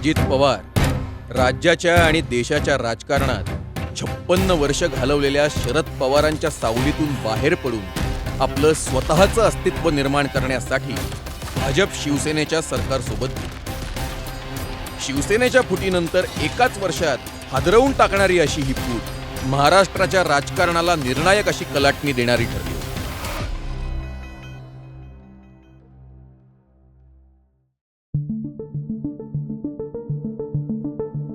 अजित पवार राज्याच्या आणि देशाच्या राजकारणात छप्पन्न वर्ष घालवलेल्या शरद पवारांच्या सावलीतून बाहेर पडून आपलं स्वतःचं अस्तित्व निर्माण करण्यासाठी भाजप शिवसेनेच्या सरकारसोबत शिवसेनेच्या फुटीनंतर एकाच वर्षात हादरवून टाकणारी अशी ही फूट महाराष्ट्राच्या राजकारणाला निर्णायक अशी कलाटणी देणारी ठरली.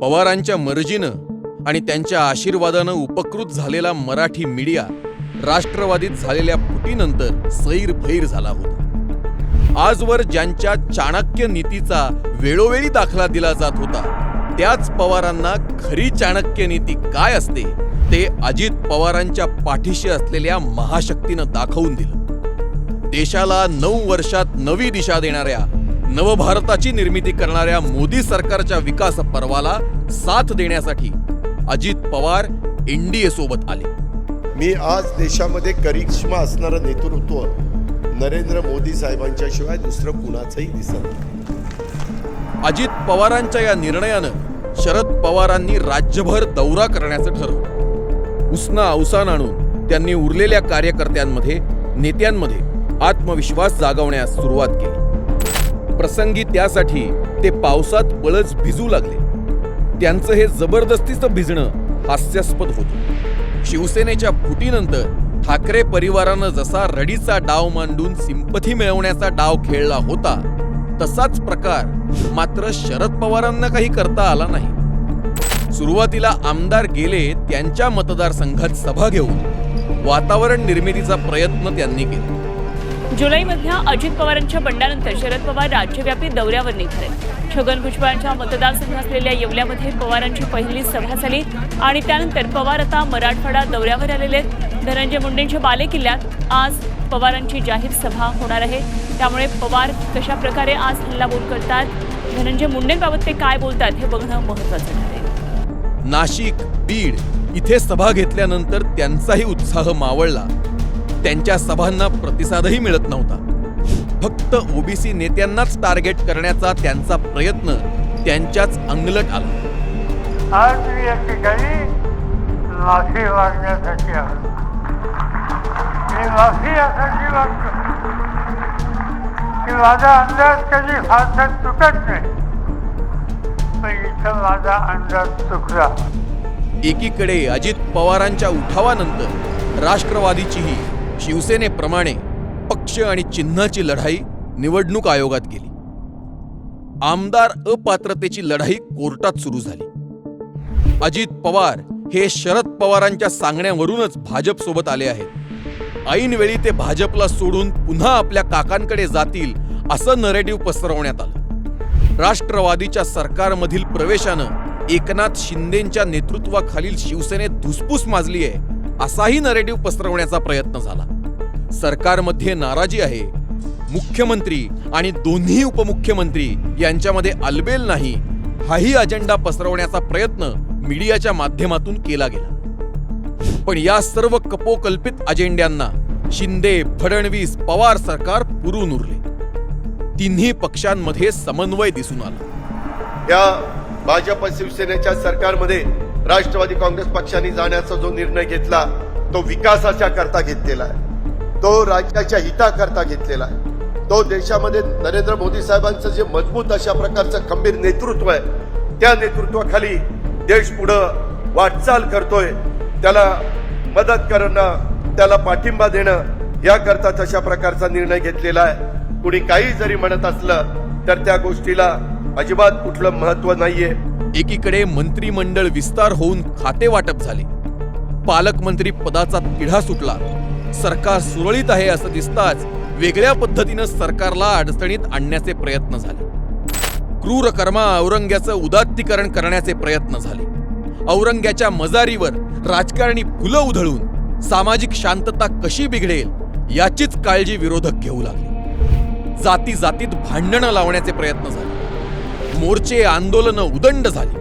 पवारांच्या मर्जीनं आणि त्यांच्या आशीर्वादानं उपकृत झालेला मराठी मीडिया राष्ट्रवादीत झालेल्या फुटीनंतर सैरभैर झाला होता. आजवर ज्यांच्या चाणक्य नीतीचा वेळोवेळी दाखला दिला जात होता त्याच पवारांना खरी चाणक्य नीती काय असते ते अजित पवारांच्या पाठीशी असलेल्या महाशक्तीनं दाखवून दिलं. देशाला नऊ वर्षात नवी दिशा देणाऱ्या नवभारताची निर्मिती करणाऱ्या मोदी सरकारच्या विकास पर्वाला साथ देण्यासाठी अजित पवार एनडीए सोबत आले. मी आज देशामध्ये करिश्मा असणारं नेतृत्व नरेंद्र मोदी साहेबांच्या शिवाय दुसरं कुणाचंही दिसत अजित पवारांच्या या निर्णयानं शरद पवारांनी राज्यभर दौरा करण्याचं ठरवलं. उसना अवसान आणून त्यांनी उरलेल्या कार्यकर्त्यांमध्ये नेत्यांमध्ये आत्मविश्वास जागवण्यास सुरुवात केली. प्रसंगी त्यासाठी ते पावसात बळच भिजू लागले. त्यांचं हे जबरदस्तीचं भिजणं हास्यास्पद होतं. शिवसेनेच्या फुटीनंतर ठाकरे परिवारानं जसा रडीचा डाव मांडून सिंपथी मिळवण्याचा डाव खेळला होता तसाच प्रकार मात्र शरद पवारांना काही करता आला नाही. सुरुवातीला आमदार गेले त्यांच्या मतदारसंघात सभा घेऊन वातावरण निर्मितीचा प्रयत्न त्यांनी केला. जुलैमधल्या अजित पवारांच्या बंडानंतर शरद पवार राज्यव्यापी दौऱ्यावर निघाले. छगन भुजबळांच्या मतदारसंघ असलेल्या येवल्यामध्ये पवारांची पहिली सभा झाली आणि त्यानंतर पवार आता मराठवाडा दौऱ्यावर आलेले आहेत. धनंजय मुंडेंच्या बालेकिल्ल्यात आज पवारांची जाहीर सभा होणार आहे. त्यामुळे पवार कशा प्रकारे आज हल्लाबोल करतात धनंजय मुंडेंबाबत ते काय बोलतात हे बघणं महत्वाचं ठरेल नाशिक बीड इथे सभा घेतल्यानंतर त्यांचाही उत्साह मावळला. त्यांच्या सभांना प्रतिसादही मिळत नव्हता. फक्त ओबीसी नेत्यांनाच टार्गेट करण्याचा त्यांचा प्रयत्न त्यांच्याच अंगलट आला. आज मी या ठिकाणी माफी मागण्यासाठी आलो. मी माफी यासाठी मागतो की माझा अंदाज कधी फारसा चुकत नाही. इथं माझा अंदाज चुकला. एकीकडे अजित पवारांच्या उठावानंतर राष्ट्रवादीचीही शिवसेनेप्रमाणे पक्ष आणि चिन्हाची लढाई निवडणूक आयोगात गेली. आमदार अपात्रतेची लढाई कोर्टात सुरू झाली. अजित पवार हे शरद पवारांच्या सांगण्यावरूनच भाजपसोबत आले आहेत. ऐनवेळी ते भाजपला सोडून पुन्हा आपल्या काकांकडे जातील असं नरेटिव्ह पसरवण्यात आलं. राष्ट्रवादीच्या सरकारमधील प्रवेशानं एकनाथ शिंदेच्या नेतृत्वाखालील शिवसेनेत धुसफूस माजली आहे असाही नरेटिव्ह पसरवण्याचा प्रयत्न झाला. सरकारमध्ये नाराजी आहे. मुख्यमंत्री आणि दोन्ही उपमुख्यमंत्री यांच्यामध्ये अलबेल नाही हाही अजेंडा पसरवण्याचा प्रयत्न मीडियाच्या माध्यमातून केला गेला. पण या सर्व कपोकल्पित अजेंड्यांना शिंदे फडणवीस पवार सरकार पुरून उरले. तिन्ही पक्षांमध्ये समन्वय दिसून आला. या भाजप शिवसेनेच्या सरकारमध्ये राष्ट्रवादी काँग्रेस पक्षाने जाण्याचा जो निर्णय घेतला तो विकासाच्या करता घेतलेला आहे. तो राज्याच्या हिताकरता घेतलेला आहे. तो देशामध्ये नरेंद्र मोदी साहेबांचं जे मजबूत अशा प्रकारचं खंबीर नेतृत्व आहे त्या नेतृत्वाखाली देश पुढं वाटचाल करतोय. त्याला मदत करणं त्याला पाठिंबा देणं याकरता तशा प्रकारचा निर्णय घेतलेला आहे. कुणी काही जरी म्हणत असलं तर त्या गोष्टीला अजिबात कुठलं महत्त्व नाहीये. एकीकडे मंत्रिमंडळ विस्तार होऊन खाते वाटप झाले. पालकमंत्री पदाचा तिढा सुटला. सरकार सुरळीत आहे असं दिसताच वेगळ्या पद्धतीनं सरकारला अडचणीत आणण्याचे प्रयत्न झाले. क्रूर कर्मा औरंग्याचं उदात्तीकरण करण्याचे प्रयत्न झाले. औरंग्याच्या मजारीवर राजकारणी फुलं उधळून सामाजिक शांतता कशी बिघडेल याचीच काळजी विरोधक घेऊ लागले. जाती जातीत भांडणं लावण्याचे प्रयत्न झाले. मोर्चे आंदोलनं उदंड झाली.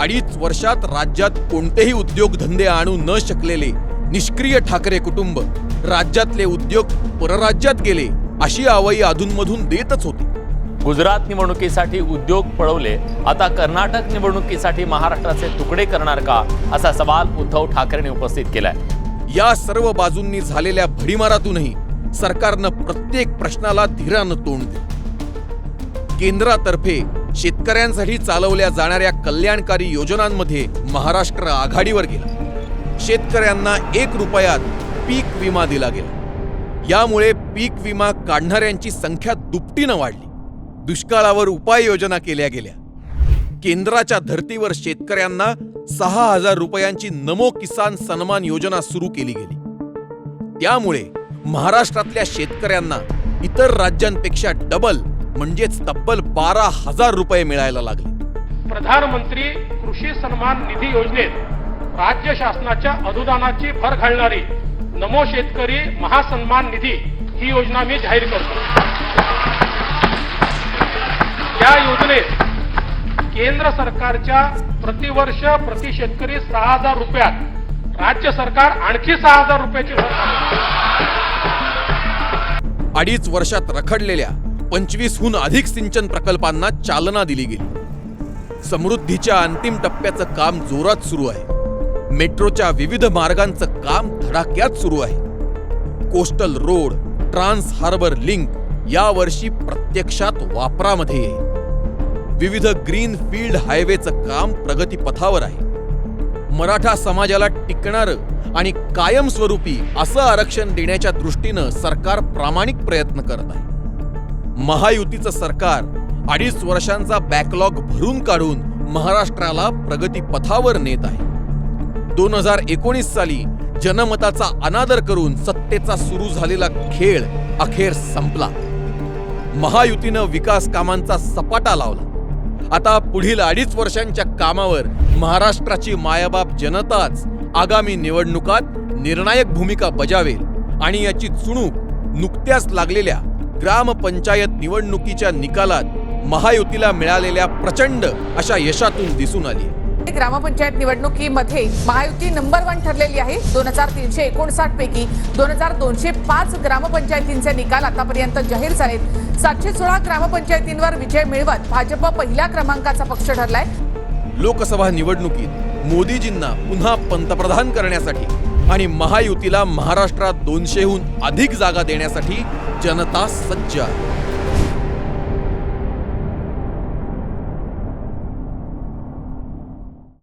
अडीच वर्षात राज्यात कोणतेही उद्योगधंदे आणू न शकलेले निष्क्रिय ठाकरे कुटुंब राज्यातले उद्योग परराज्यात गेले अशी आवई अधूनमधून देतच होती. गुजरात निवडणुकीसाठी उद्योग पळवले आता कर्नाटक निवडणुकीसाठी महाराष्ट्राचे तुकडे करणार का? असा सवाल उद्धव ठाकरेंनी उपस्थित केलाय. या सर्व बाजूंनी झालेल्या भडीमारातूनही सरकारनं प्रत्येक प्रश्नाला धीरानं तोंड दिलं. केंद्रातर्फे शेतकऱ्यांसाठी चालवल्या जाणाऱ्या कल्याणकारी योजनांमध्ये महाराष्ट्र आघाडीवर गेला. शेतकऱ्यांना एक रुपयात पीक विमा दिला गेला. यामुळे पीक विमा काढणाऱ्यांची संख्या दुपटीनं वाढली. दुष्काळावर उपाययोजना केल्या गेल्या. केंद्राच्या धर्तीवर शेतकऱ्यांना सहा हजार रुपयांची नमो किसान सन्मान योजना सुरू केली गेली. त्यामुळे महाराष्ट्रातल्या शेतकऱ्यांना इतर राज्यांपेक्षा डबल म्हणजेच तब्बल बारा हजार रुपये मिळायला लागले प्रधानमंत्री कृषी सन्मान निधी योजनेत राज्य शासनाच्या अनुदानाची भर घालणारी नमो शेतकरी महासन्मान निधी ही योजना मी जाहीर करतो या योजनेत केंद्र सरकारच्या प्रतिवर्ष प्रति शेतकरी सहा हजार रुपयात राज्य सरकार आणखी सहा हजार रुपयाची भर. अडीच वर्षात रखडलेल्या पंचवीसहून अधिक सिंचन प्रकल्पांना चालना दिली गेली. समृद्धीच्या अंतिम टप्प्याचं काम जोरात सुरू आहे. मेट्रोच्या विविध मार्गांचं काम धडाक्यात सुरू आहे. Coastal road trans harbour link यावर्षी प्रत्यक्षात वापरामध्ये येईल. विविध ग्रीन फील्ड हायवेचं काम प्रगतीपथावर आहे. मराठा समाजाला टिकणारं आणि कायमस्वरूपी असं आरक्षण देण्याच्या दृष्टीनं सरकार प्रामाणिक प्रयत्न करत आहे. महायुतीचं सरकार अडीच वर्षांचा बॅकलॉग भरून काढून महाराष्ट्राला प्रगतीपथावर नेत आहे. दोन हजार एकोणीस साली जनमताचा अनादर करून सत्तेचा सुरू झालेला खेळ अखेर संपला. महायुतीनं विकास कामांचा सपाटा लावला. आता पुढील अडीच वर्षांच्या कामावर महाराष्ट्राची मायाबाप जनताच आगामी निवडणुकात निर्णायक भूमिका बजावेल आणि याची चुणूक नुकत्याच लागलेल्या ग्रामपंचायत निवडणुकीच्या निकालात महायुतीला मिळालेल्या प्रचंड अशा यशातून दिसून आली. ग्रामपंचायत निवडणुकीमध्ये महायुती नंबर वन ठरलेली आहे. दोन हजार तीनशे एकोणसाठ पैकी दोन हजार दोनशे पाच ग्रामपंचायतींचे निकाल आतापर्यंत जाहीर झालेत. सातशे सोळा ग्रामपंचायतींवर विजय मिळवत भाजप पहिल्या क्रमांकाचा पक्ष ठरलाय. लोकसभा निवडणुकीत मोदीजींना पुन्हा पंतप्रधान करण्यासाठी आणि महायुतीला महाराष्ट्रात दोनशेहून अधिक जागा देण्यासाठी जनता सज्ज आहे.